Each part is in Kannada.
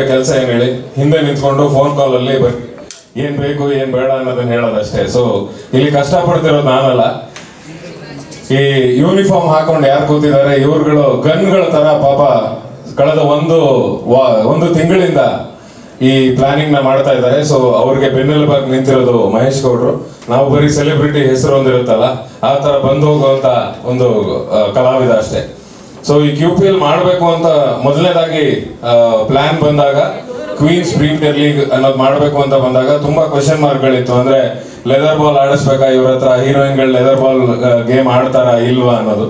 ಕೆಲಸ ಏನ್ ಹೇಳಿ? ಹಿಂದೆ ನಿಂತ್ಕೊಂಡು ಫೋನ್ ಕಾಲ್ ಅಲ್ಲಿ ಏನ್ ಬೇಕು, ಏನ್ ಬೇಡ ಅನ್ನೋದನ್ನ ಹೇಳೋದಷ್ಟೇ. ಸೊ ಇಲ್ಲಿ ಕಷ್ಟ ಪಡ್ತಿರೋದು ನಾನಲ್ಲ. ಈ ಯೂನಿಫಾರ್ಮ್ ಹಾಕೊಂಡು ಯಾರು ಕೂತಿದ್ದಾರೆ, ಇವ್ರುಗಳು ಗನ್ಗಳ ತರ ಪಾಪ ಕಳೆದ ಒಂದು ಒಂದು ತಿಂಗಳಿಂದ ಈ ಪ್ಲಾನಿಂಗ್ನ ಮಾಡ್ತಾ ಇದ್ದಾರೆ. ಸೊ ಅವ್ರಿಗೆ ಬೆನ್ನೆಲುಬಾಗಿ ನಿಂತಿರೋದು ಮಹೇಶ್ ಗೌಡ್ರು. ನಾವು ಬರೀ ಸೆಲೆಬ್ರಿಟಿ ಹೆಸರು ಒಂದಿರುತ್ತಲ್ಲ, ಆ ತರ ಬಂದು ಹೋಗುವಂತ ಒಂದು ಕಲಾವಿದ ಅಷ್ಟೇ. ಸೊ ಈ ಕ್ಯೂ ಪಿ ಎಲ್ ಮಾಡಬೇಕು ಅಂತ ಮೊದಲನೇದಾಗಿ ಪ್ಲಾನ್ ಬಂದಾಗ ಕ್ವೀನ್ಸ್ ಪ್ರೀಮಿಯರ್ ಲೀಗ್ ಅನ್ನೋದು ಮಾಡಬೇಕು ಅಂತ ಬಂದಾಗ ತುಂಬಾ ಕ್ವಶನ್ ಮಾರ್ಕ್ಗಳಿತ್ತು ಅಂದ್ರೆ ಲೆದರ್ ಬಾಲ್ ಆಡಿಸ್ಬೇಕಾ? ಇವ್ರ ಹತ್ರ ಹೀರೋಯಿನ್ಗಳು ಲೆದರ್ ಬಾಲ್ ಗೇಮ್ ಆಡ್ತಾರಾ ಇಲ್ವಾ ಅನ್ನೋದು.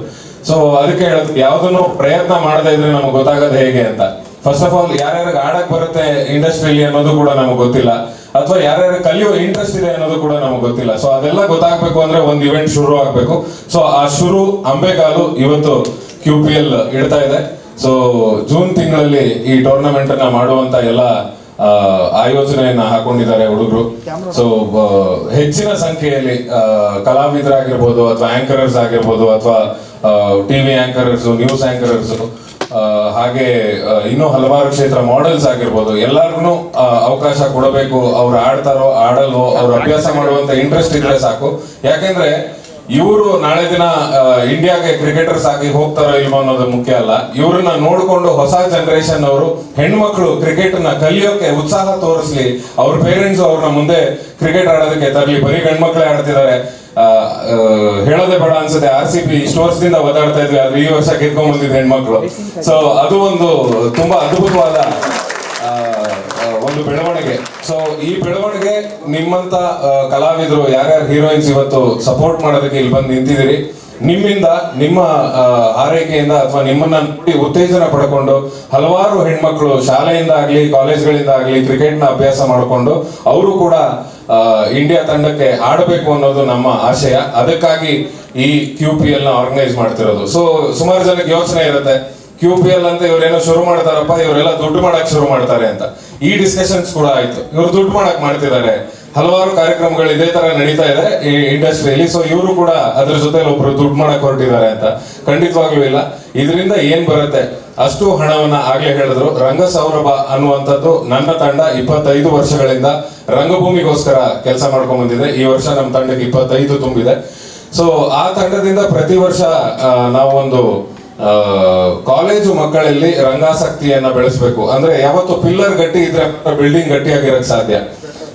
ಸೊ ಅದಕ್ಕೆ ಹೇಳೋದು, ಯಾವ್ದನ್ನು ಪ್ರಯತ್ನ ಮಾಡದೇ ಇದ್ರೆ ನಮ್ಗೆ ಗೊತ್ತಾಗೋದು ಹೇಗೆ ಅಂತ. ಫಸ್ಟ್ ಆಫ್ ಆಲ್ ಯಾರ್ಯಾರಿಗೆ ಆಡಕ್ ಬರುತ್ತೆ ಇಂಡಸ್ಟ್ರಿಲಿ ಅನ್ನೋದು ಕೂಡ ನಮ್ಗೆ ಗೊತ್ತಿಲ್ಲ. ಅಥವಾ ಯಾರ್ಯಾರು ಕಲಿಯೋ ಇಂಟ್ರೆಸ್ಟ್ ಇದೆ ಅನ್ನೋದು ಕೂಡ ನಮ್ಗೆ ಗೊತ್ತಿಲ್ಲ. ಸೊ ಅದೆಲ್ಲ ಗೊತ್ತಾಗಬೇಕು ಅಂದ್ರೆ ಒಂದು ಇವೆಂಟ್ ಶುರು ಆಗ್ಬೇಕು. ಸೊ ಆ ಶುರು, ಅಂಬೆಗಾಲು ಇವತ್ತು ಕ್ಯೂ ಪಿ ಎಲ್ ಇಡ್ತಾ ಇದೆ. ಸೊ ಜೂನ್ ತಿಂಗಳಲ್ಲಿ ಈ ಟೂರ್ನಮೆಂಟ್ ಅನ್ನ ಮಾಡುವಂತ ಎಲ್ಲ ಆಯೋಜನೆಯನ್ನ ಹಾಕೊಂಡಿದ್ದಾರೆ ಹುಡುಗರು. ಸೊ ಹೆಚ್ಚಿನ ಸಂಖ್ಯೆಯಲ್ಲಿ ಕಲಾವಿದರಾಗಿರ್ಬೋದು ಅಥವಾ ಆಂಕರರ್ಸ್ ಆಗಿರ್ಬೋದು ಅಥವಾ ಟಿವಿ ಆಂಕರರ್ಸ್ ನ್ಯೂಸ್ ಆಂಕರರ್ಸ್ ಹಾಗೆ ಇನ್ನೂ ಹಲವಾರು ಕ್ಷೇತ್ರ ಮಾಡೆಲ್ಸ್ ಆಗಿರ್ಬೋದು. ಎಲ್ಲರಿಗೂ ಅವಕಾಶ ಕೊಡಬೇಕು. ಅವ್ರು ಆಡ್ತಾರೋ, ಆಡಲ್ವೋ, ಅವ್ರು ಅಭ್ಯಾಸ ಮಾಡುವಂತ ಇಂಟ್ರೆಸ್ಟ್ ಇದ್ರೆ ಸಾಕು. ಯಾಕೆಂದ್ರೆ ಇವರು ನಾಳೆ ದಿನ ಇಂಡಿಯಾಗೆ ಕ್ರಿಕೆಟರ್ಸ್ ಆಗಿ ಹೋಗ್ತಾರೋ ಇಲ್ವೋ ಅನ್ನೋದು ಮುಖ್ಯ ಅಲ್ಲ. ಇವ್ರನ್ನ ನೋಡ್ಕೊಂಡು ಹೊಸ ಜನರೇಷನ್ ಅವರು, ಹೆಣ್ಮಕ್ಳು ಕ್ರಿಕೆಟ್ನ ಕಲಿಯೋಕೆ ಉತ್ಸಾಹ ತೋರಿಸ್ಲಿ. ಅವ್ರ ಪೇರೆಂಟ್ಸ್ ಅವ್ರನ್ನ ಮುಂದೆ ಕ್ರಿಕೆಟ್ ಆಡೋದಕ್ಕೆ ತರಲಿ. ಬರೀ ಗಂಡ್ಮಕ್ಳೇ ಆಡ್ತಿದ್ದಾರೆ. ಹೇಳೋದೇ ಬೇಡ ಅನ್ಸುತ್ತೆ. ಆರ್ ಸಿ ಪಿ ಇಷ್ಟು ವರ್ಷದಿಂದ ಓದಾಡ್ತಾ ಇದ್ವಿ, ಆದ್ರೆ ಈ ವರ್ಷ ಗೆದ್ಕೊಂಡ್ ಹೆಣ್ಮಕ್ಳು. ಸೊ ಅದು ಒಂದು ತುಂಬಾ ಅದ್ಭುತವಾದ ಒಂದು ಬೆಳವಣಿಗೆ. ಸೊ ಈ ಬೆಳವಣಿಗೆ ನಿಮ್ಮಂತ ಕಲಾವಿದರು, ಯಾರ್ಯಾರು ಹೀರೋಯಿನ್ಸ್ ಇವತ್ತು ಸಪೋರ್ಟ್ ಮಾಡೋದಕ್ಕೆ ಇಲ್ಲಿ ಬಂದು ನಿಂತಿದ್ದೀರಿ, ನಿಮ್ಮಿಂದ, ನಿಮ್ಮ ಆರೈಕೆಯಿಂದ ಅಥವಾ ನಿಮ್ಮನ್ನ ನೋಡಿ ಉತ್ತೇಜನ ಪಡ್ಕೊಂಡು ಹಲವಾರು ಹೆಣ್ಮಕ್ಳು ಶಾಲೆಯಿಂದ ಆಗ್ಲಿ ಕಾಲೇಜ್ಗಳಿಂದ ಆಗ್ಲಿ ಕ್ರಿಕೆಟ್ನ ಅಭ್ಯಾಸ ಮಾಡಿಕೊಂಡು ಅವರು ಕೂಡ ಇಂಡಿಯಾ ತಂಡಕ್ಕೆ ಆಡಬೇಕು ಅನ್ನೋದು ನಮ್ಮ ಆಶಯ. ಅದಕ್ಕಾಗಿ ಈ ಕ್ಯೂ ಪಿ ಎಲ್ನ ಆರ್ಗನೈಸ್ ಮಾಡ್ತಿರೋದು. ಸೊ ಸುಮಾರು ಜನಕ್ಕೆ ಯೋಚನೆ ಇರುತ್ತೆ. ಕ್ಯೂ ಪಿ ಎಲ್ ಅಂತ ಇವ್ರೇನೋ ಶುರು ಮಾಡ್ತಾರಪ್ಪ, ಇವರೆಲ್ಲ ದುಡ್ಡು ಮಾಡಕ್ ಶುರು ಮಾಡ್ತಾರೆ ಅಂತ. ಈ ಡಿಸ್ಕಷನ್ಸ್ ಕೂಡ ಆಯ್ತು. ಇವ್ರು ದುಡ್ಡು ಮಾಡಕ್ ಮಾಡ್ತಿದ್ದಾರೆ. ಹಲವಾರು ಕಾರ್ಯಕ್ರಮಗಳು ಇದೇ ತರ ನಡೀತಾ ಇದೆ ಈ ಇಂಡಸ್ಟ್ರಿಯಲ್ಲಿ ಸೊ ಇವರು ಕೂಡ ಅದ್ರ ಜೊತೆ ಒಬ್ರು ದುಡ್ಡು ಮಾಡಕ್ ಹೊರಟಿದ್ದಾರೆ ಅಂತ. ಖಂಡಿತವಾಗ್ಲೂ ಇಲ್ಲ. ಇದರಿಂದ ಏನ್ ಬರುತ್ತೆ? ಅಷ್ಟು ಹಣವನ್ನ ಆಗ್ಲೇ ಹೇಳಿದ್ರು. ರಂಗ ಸೌರಭ ಅನ್ನುವಂಥದ್ದು ನನ್ನ ತಂಡ ಇಪ್ಪತ್ತೈದು ವರ್ಷಗಳಿಂದ ರಂಗಭೂಮಿಗೋಸ್ಕರ ಕೆಲಸ ಮಾಡ್ಕೊಂಡ್ ಬಂದಿದೆ. ಈ ವರ್ಷ ನಮ್ಮ ತಂಡಕ್ಕೆ ಇಪ್ಪತ್ತೈದು ತುಂಬಿದೆ. ಸೊ ಆ ತಂಡದಿಂದ ಪ್ರತಿ ವರ್ಷ ನಾವೊಂದು ಕಾಲೇಜು ಮಕ್ಕಳಲ್ಲಿ ರಂಗಾಸಕ್ತಿಯನ್ನ ಬೆಳೆಸಬೇಕು. ಅಂದ್ರೆ ಯಾವತ್ತು ಪಿಲ್ಲರ್ ಗಟ್ಟಿ ಇದ್ರೆ ಬಿಲ್ಡಿಂಗ್ ಗಟ್ಟಿಯಾಗಿರಕ್ ಸಾಧ್ಯ.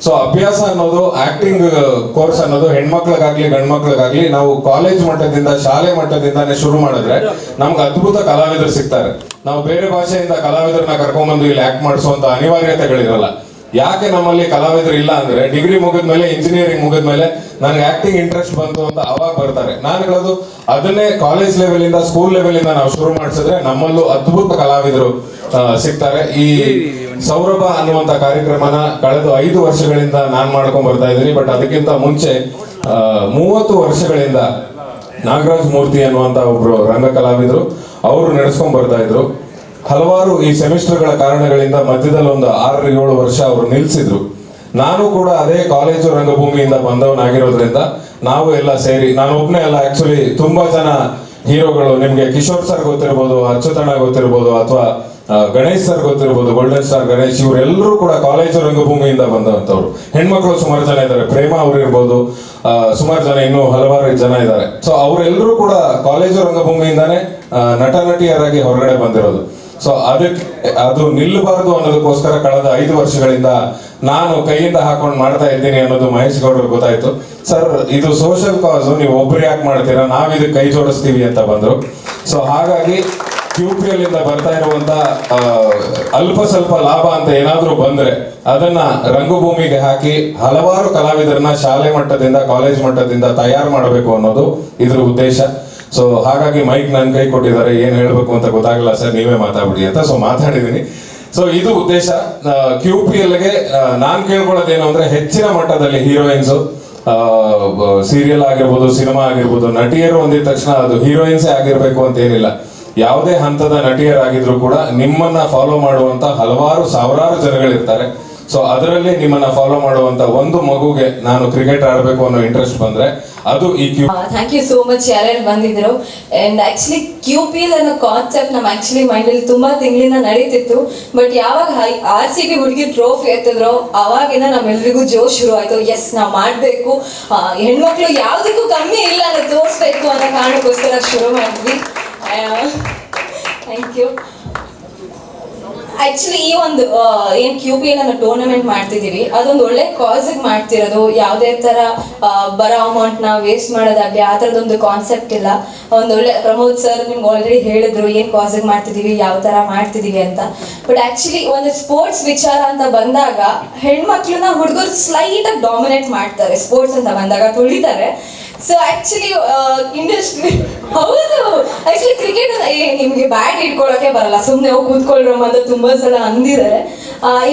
ಸೊ ಅಭ್ಯಾಸ ಅನ್ನೋದು ಆಕ್ಟಿಂಗ್ ಕೋರ್ಸ್ ಅನ್ನೋದು ಹೆಣ್ಮಕ್ಳಿಗಾಗ್ಲಿ, ಗಂಡ್ಮಕ್ಳಿಗಾಗ್ಲಿ ನಾವು ಕಾಲೇಜ್ ಮಟ್ಟದಿಂದ, ಶಾಲೆ ಮಟ್ಟದಿಂದಾನೇ ಶುರು ಮಾಡಿದ್ರೆ ನಮ್ಗೆ ಅದ್ಭುತ ಕಲಾವಿದರು ಸಿಗ್ತಾರೆ. ನಾವು ಬೇರೆ ಭಾಷೆಯಿಂದ ಕಲಾವಿದರನ್ನ ಕರ್ಕೊಂಡ್ಬಂದು ಇಲ್ಲಿ ಆಕ್ಟ್ ಮಾಡಿಸುವಂತ ಅನಿವಾರ್ಯತೆಗಳಿರಲ್ಲ. ಯಾಕೆ ನಮ್ಮಲ್ಲಿ ಕಲಾವಿದರು ಇಲ್ಲ ಅಂದ್ರೆ ಡಿಗ್ರಿ ಮುಗಿದ ಮೇಲೆ ಇಂಜಿನಿಯರಿಂಗ್ ಮುಗಿದ ಮೇಲೆ ನನಗೆ ಆಕ್ಟಿಂಗ್ ಇಂಟ್ರೆಸ್ಟ್ ಬಂತು ಅಂತ ಅವಾಗ ಬರ್ತಾರೆ. ನಾನು ಹೇಳೋದು, ಅದನ್ನೇ ಕಾಲೇಜ್ ಲೆವೆಲ್ ಇಂದ ಸ್ಕೂಲ್ ಲೆವೆಲ್ ಇಂದ ನಾವು ಶುರು ಮಾಡಿಸಿದ್ರೆ ನಮ್ಮಲ್ಲೂ ಅದ್ಭುತ ಕಲಾವಿದರು ಸಿಗ್ತಾರೆ. ಈ ಸೌರಭ ಅನ್ನುವಂತ ಕಾರ್ಯಕ್ರಮನ ಕಳೆದ ಐದು ವರ್ಷಗಳಿಂದ ನಾನು ಮಾಡ್ಕೊಂಡ್ ಬರ್ತಾ ಇದ್ದೀನಿ. ಬಟ್ ಅದಕ್ಕಿಂತ ಮುಂಚೆ ಮೂವತ್ತು ವರ್ಷಗಳಿಂದ ನಾಗರಾಜ್ ಮೂರ್ತಿ ಅನ್ನುವಂತ ಒಬ್ರು ರಂಗ ಕಲಾವಿದರು ಅವರು ನಡೆಸ್ಕೊಂಡ್ ಬರ್ತಾ ಇದ್ರು. ಹಲವಾರು ಈ ಸೆಮಿಸ್ಟರ್ಗಳ ಕಾರಣಗಳಿಂದ ಮಧ್ಯದಲ್ಲಿ ಒಂದು ಆರು ಏಳು ವರ್ಷ ಅವರು ನಿಲ್ಸಿದ್ರು. ನಾನು ಕೂಡ ಅದೇ ಕಾಲೇಜು ರಂಗಭೂಮಿಯಿಂದ ಬಂದವನಾಗಿರೋದ್ರಿಂದ ನಾವು ಎಲ್ಲ ಸೇರಿ ನಾನು ಒಬ್ಬನೇ ಅಲ್ಲ ಆಕ್ಚುಲಿ ತುಂಬಾ ಜನ ಹೀರೋಗಳು ನಿಮ್ಗೆ ಕಿಶೋರ್ ಸರ್ ಗೊತ್ತಿರ್ಬೋದು ಅಚ್ಯುತಣ್ಣ ಗೊತ್ತಿರ್ಬೋದು ಅಥವಾ ಗಣೇಶ್ ಸರ್ ಗೊತ್ತಿರ್ಬೋದು ಗೋಲ್ಡನ್ ಸ್ಟಾರ್ ಗಣೇಶ್ ಇವರೆಲ್ಲರೂ ಕೂಡ ಕಾಲೇಜು ರಂಗಭೂಮಿಯಿಂದ ಬಂದಂತವ್ರು ಹೆಣ್ಮಕ್ಳು ಸುಮಾರು ಜನ ಇದ್ದಾರೆ ಪ್ರೇಮ ಅವ್ರು ಇರ್ಬೋದು ಆ, ಸುಮಾರು ಜನ ಇನ್ನೂ ಹಲವಾರು ಜನ ಇದ್ದಾರೆ. ಸೊ ಅವರೆಲ್ಲರೂ ಕೂಡ ಕಾಲೇಜು ರಂಗಭೂಮಿಯಿಂದಾನೇ ನಟ ನಟಿಯರಾಗಿ ಹೊರಗಡೆ ಬಂದಿರೋದು. ಸೊ ಅದಕ್ಕೆ ಅದು ನಿಲ್ಲಬಾರದು ಅನ್ನೋದಕ್ಕೋಸ್ಕರ ಕಳೆದ ಐದು ವರ್ಷಗಳಿಂದ ನಾನು ಕೈಯಿಂದ ಹಾಕೊಂಡು ಮಾಡ್ತಾ ಇದ್ದೀನಿ ಅನ್ನೋದು ಮಹೇಶ್ ಗೌಡರು ಗೊತ್ತಾಯ್ತು. ಸರ್ ಇದು ಸೋಷಿಯಲ್ ಕಾಸ್ ನೀವು ಒಬ್ರು ಯಾಕೆ ಮಾಡ್ತೀರಾ? ನಾವ್ ಇದಕ್ಕೆ ಕೈ ಜೋಡಿಸ್ತೀವಿ ಅಂತ ಬಂದ್ರು. ಸೊ ಹಾಗಾಗಿ ಯು ಪಿ ಎಲ್ ಇಂದ ಬರ್ತಾ ಇರುವಂತ ಅಲ್ಪ ಸ್ವಲ್ಪ ಲಾಭ ಅಂತ ಏನಾದ್ರೂ ಬಂದ್ರೆ ಅದನ್ನ ರಂಗಭೂಮಿಗೆ ಹಾಕಿ ಹಲವಾರು ಕಲಾವಿದರನ್ನ ಶಾಲೆ ಮಟ್ಟದಿಂದ, ಕಾಲೇಜ್ ಮಟ್ಟದಿಂದ ತಯಾರು ಮಾಡಬೇಕು ಅನ್ನೋದು ಇದ್ರ ಉದ್ದೇಶ. ಸೊ ಹಾಗಾಗಿ ಮೈಕ್ ನನ್ ಕೈ ಕೊಟ್ಟಿದ್ದಾರೆ, ಏನು ಹೇಳಬೇಕು ಅಂತ ಗೊತ್ತಾಗಲ್ಲ ಸರ್, ನೀವೇ ಮಾತಾಡ್ಬಿಡಿ ಅಂತ. ಸೊ ಮಾತಾಡಿದೀನಿ ಸೊ ಇದು ಉದ್ದೇಶ. ಕ್ಯೂ ಪಿ ಎಲ್ಗೆ ನಾನ್ ಕೇಳ್ಕೊಳ್ಳೋದೇನು ಅಂದ್ರೆ ಹೆಚ್ಚಿನ ಮಟ್ಟದಲ್ಲಿ ಹೀರೋಯಿನ್ಸ್ ಸೀರಿಯಲ್ ಆಗಿರ್ಬೋದು ಸಿನಿಮಾ ಆಗಿರ್ಬೋದು, ನಟಿಯರು ಹೊಂದಿದ ತಕ್ಷಣ ಅದು ಹೀರೋಯಿನ್ಸೇ ಆಗಿರ್ಬೇಕು ಅಂತ ಏನಿಲ್ಲ. ಯಾವುದೇ ಹಂತದ ನಟಿಯರಾಗಿದ್ರು ಕೂಡ ನಿಮ್ಮನ್ನ ಫಾಲೋ ಮಾಡುವಂತ ಹಲವಾರು ಸಾವಿರಾರು ಜನಗಳಿರ್ತಾರೆ. ಸೊ ಅದರಲ್ಲಿ ನಿಮ್ಮನ್ನ ಫಾಲೋ ಮಾಡುವಂತ ಒಂದು ಮಗುಗೆ ನಾನು ಕ್ರಿಕೆಟ್ ಆಡಬೇಕು ಅನ್ನೋ ಇಂಟ್ರೆಸ್ಟ್ ಬಂದ್ರೆ ಅದು ಈ Q thank you so much ಯಾರ್ಯಾರು ಬಂದಿದ್ರು. ಅಂಡ್ ಆಕ್ಚುಲಿ ಕ್ಯೂ ಪಿ ಅನ್ನೋ ಕಾನ್ಸೆಪ್ಟ್ ನಮ್ಮ ಆಕ್ಚುಲಿ ಮೈಂಡಲ್ಲಿ ತುಂಬಾ ತಿಂಗಳಿಂದ ನಡೀತಿತ್ತು. ಬಟ್ ಯಾವಾಗ ಆರ್ ಸಿ ಬಿ ಹುಡುಗಿ ಟ್ರೋಫಿ ಎತ್ತಿದ್ರು, ಅವಾಗಿಂದ ನಮ್ಮೆಲ್ರಿಗೂ ಜೋಶ್ ಶುರು ಆಯ್ತು ಎಸ್ ನಾವು ಮಾಡಬೇಕು. ಹೆಣ್ಮಕ್ಳು ಯಾವುದಕ್ಕೂ ಕಮ್ಮಿ ಇಲ್ಲ ಅನ್ನೋ ತೋರಿಸ್ಬೇಕು ಅನ್ನೋ ಕಾರಣಕ್ಕೋಸ್ಕರ ಶುರು ಮಾಡಿದ್ವಿ. ಥ್ಯಾಂಕ್ ಯು ಆಕ್ಚುಲಿ ಈ ಒಂದು ಏನ್ ಕ್ಯೂ ಪಿ ನಾನು ಟೂರ್ನಮೆಂಟ್ ಮಾಡ್ತಿದೀವಿ ಅದೊಂದು ಒಳ್ಳೆ ಕಾಸಿಗೆ ಮಾಡ್ತಿರೋದು. ಯಾವುದೇ ತರ ಬರೋ ಅಮೌಂಟ್ನ ವೇಸ್ಟ್ ಮಾಡೋದಾಗ್ಲಿ, ಆ ಥರದೊಂದು ಕಾನ್ಸೆಪ್ಟ್ ಇಲ್ಲ. ಒಂದು ಒಳ್ಳೆ, ಪ್ರಮೋದ್ ಸರ್ ನಿಮ್ಗೆ ಆಲ್ರೆಡಿ ಹೇಳಿದ್ರು, ಏನ್ ಕಾಸಿಗೆ ಮಾಡ್ತಿದೀವಿ ಯಾವ ತರ ಮಾಡ್ತಿದೀವಿ ಅಂತ. ಬಟ್ ಆಕ್ಚುಲಿ ಒಂದು ಸ್ಪೋರ್ಟ್ಸ್ ವಿಚಾರ ಅಂತ ಬಂದಾಗ, ಹೆಣ್ಮಕ್ಳನ್ನ ಹುಡುಗರು ಸ್ಲೈಟ್ ಆಗಿ ಡಾಮಿನೇಟ್ ಮಾಡ್ತಾರೆ ಸ್ಪೋರ್ಟ್ಸ್ ಅಂತ ಬಂದಾಗ ತುಳಿತಾರೆ. ಸೊ ಆಕ್ಚುಲಿ ಇಂಡಸ್ಟ್ರಿ ಹೌದು. ಆಕ್ಚುಲಿ ಕ್ರಿಕೆಟ್ ನಿಮಗೆ ಬ್ಯಾಟ್ ಇಟ್ಕೊಳ್ಳೋಕೆ ಬರಲ್ಲ. ಸುಮ್ಮನೆ ಹೋಗಿ ಕೂತ್ಕೊಳ್ರಮ್ಮ ಅಂತ ತುಂಬಾ ಸಲ ಅಂದಿದ್ದಾರೆ.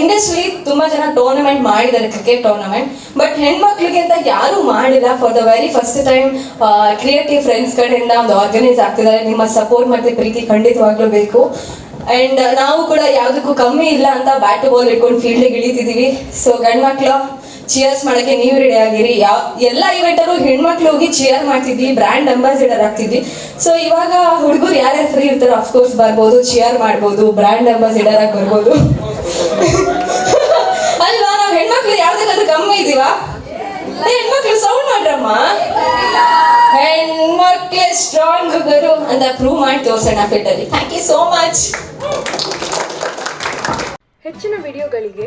ಇಂಡಸ್ಟ್ರಿ ತುಂಬಾ ಜನ ಟೂರ್ನಮೆಂಟ್ ಮಾಡಿದ್ದಾರೆ ಕ್ರಿಕೆಟ್ ಟೂರ್ನಮೆಂಟ್ ಬಟ್ ಹೆಣ್ಮಕ್ಳಿಗೆ ಅಂತ ಯಾರು ಮಾಡಿಲ್ಲ. For the very first time creative friends ಕಡೆಯಿಂದ ಒಂದು ಆರ್ಗನೈಸ್ ಆಗ್ತಿದ್ದಾರೆ. ನಿಮ್ಮ ಸಪೋರ್ಟ್ ಮತ್ತೆ ಪ್ರೀತಿ ಖಂಡಿತವಾಗ್ಲೂ ಬೇಕು. ಅಂಡ್ ನಾವು ಕೂಡ ಯಾವುದಕ್ಕೂ ಕಮ್ಮಿ ಇಲ್ಲ ಅಂತ ಬ್ಯಾಟ್ ಬಾಲ್ ಇಟ್ಕೊಂಡು ಫೀಲ್ಡಿಗೆ ಇಳಿತಿದೀವಿ ಸೊ ಗಂಡ್ಮಕ್ಳು ಚಿಯರ್ಸ್ ಮಾಡಕ್ಕೆ ನೀವು ರೆಡಿ ಆಗಿರಿ. ಯಾವ ಎಲ್ಲ ಇವೆಂಟಲ್ಲೂ ಹೆಣ್ಮಕ್ಳು ಹೋಗಿ ಚಿಯರ್ ಮಾಡ್ತಿದ್ವಿ ಬ್ರ್ಯಾಂಡ್ ಅಂಬಾಸಿಡರ್ ಆಗ್ತಿದ್ವಿ. ಸೊ ಇವಾಗ ಹುಡುಗರು ಯಾರ್ಯಾರು ಫ್ರೀ ಇರ್ತಾರೋ ಅಫ್ಕೋರ್ಸ್ ಬರ್ಬೋದು ಚಿಯರ್ ಮಾಡ್ಬೋದು ಬ್ರ್ಯಾಂಡ್ ಅಂಬಾಸಿಡರ್ ಆಗಿ ಬರ್ಬೋದು. ಅಲ್ವಾ? ನಾವು ಹೆಣ್ಮಕ್ಳು ಯಾವ್ದಕ್ಕಾದ್ರೂ ಕಮ್ಮಿ ಇದೀವಾ? ಹೆಣ್ಮಕ್ಳು ಸೌಂಡ್ ಮಾಡ್ರಮ್ಮ. ಹೆಣ್ಮಕ್ಳೆ ಸ್ಟ್ರಾಂಗ್ ಗುರು ಅಂತ ಪ್ರೂವ್ ಮಾಡಿ ತೋರ್ಸೋಣ ಫಿಟ್ಟಲ್ಲಿ ಥ್ಯಾಂಕ್ ಯು ಸೋ ಮಚ್ ಹೆಚ್ಚಿನ ವಿಡಿಯೋಗಳಿಗೆ